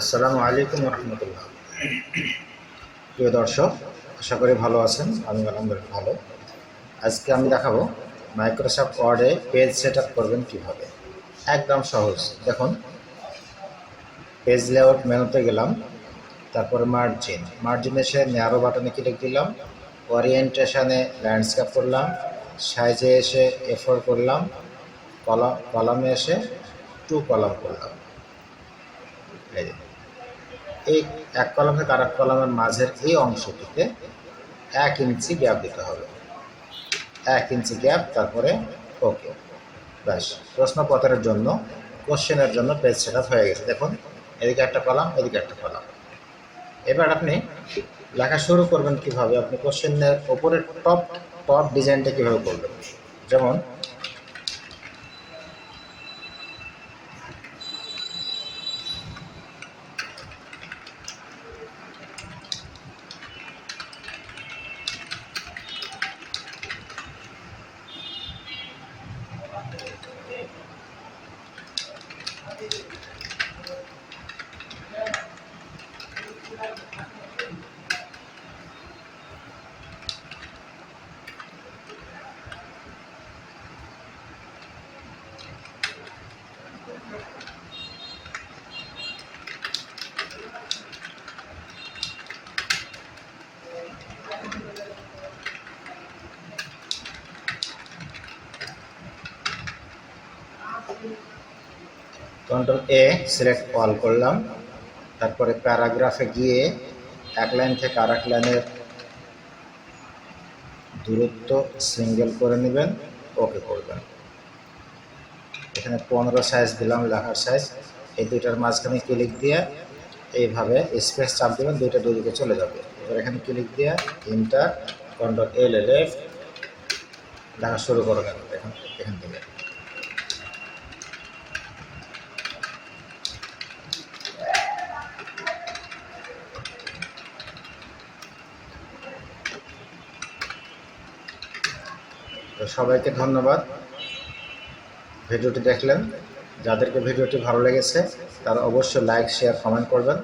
আসসালামু আলাইকুম রহমতুল্লাহ প্রিয় দর্শক, আশা করি ভালো আছেন। আমি আলহামদুলিল্লাহ ভালো। আজকে আমি দেখাবো মাইক্রোসফট ওয়ার্ডে পেজ সেট আপ করবেন কীভাবে। একদম সহজ। দেখুন পেজ লেআউট মেনুতে গেলাম, তারপর মার্জিন মার্জিন এসে ন্যারো বাটনে ক্লিক দিলাম ওরিয়েন্টেশনে ল্যান্ডস্কেপ করলাম সাইজে এসে এফোর করলাম কলাম কলামে এসে টু কলাম করলাম। এই। এই এক কলাম থেকে আরেক কলামের মাঝের এই অংশটিতে এক ইঞ্চি গ্যাপ দিতে হবে। এক ইঞ্চি গ্যাপ, তারপরে ওকে ব্যাস, প্রশ্নপত্রের জন্য, কোশ্চেনের জন্য পেজ সেট হয়ে গেছে। দেখুন, এদিকে একটা কলাম, এদিকে একটা কলাম। এবার আপনি লেখা শুরু করবেন কীভাবে? আপনি কোশ্চেনের ওপরে টপ টপ ডিজাইনটা কীভাবে করবেন? যেমন কন্ট্রোল এ সিলেক্ট অল করলাম। তারপরে প্যারাগ্রাফে গিয়ে এক লাইন থেকে আর এক লাইনের দূরত্ব সিঙ্গেল করে নেবেন ওকে করবেন। এখানে পনেরো সাইজ দিলাম, লেখার সাইজ এই দুইটার মাঝখানে ক্লিক দিয়ে এইভাবে স্পেস চাপ দেবেন, দুইটা দুদিকে চলে যাবে। এবার এখানে ক্লিক দিয়ে ইন্টার কন্ট্রোল এল লেফট লেখা শুরু করে এখান এখান থেকে। তো সবাইকে ধন্যবাদ। ভিডিওটি দেখলেন। যাদেরকে ভিডিওটি ভালো লেগেছে, তারা অবশ্যই লাইক শেয়ার কমেন্ট করবেন।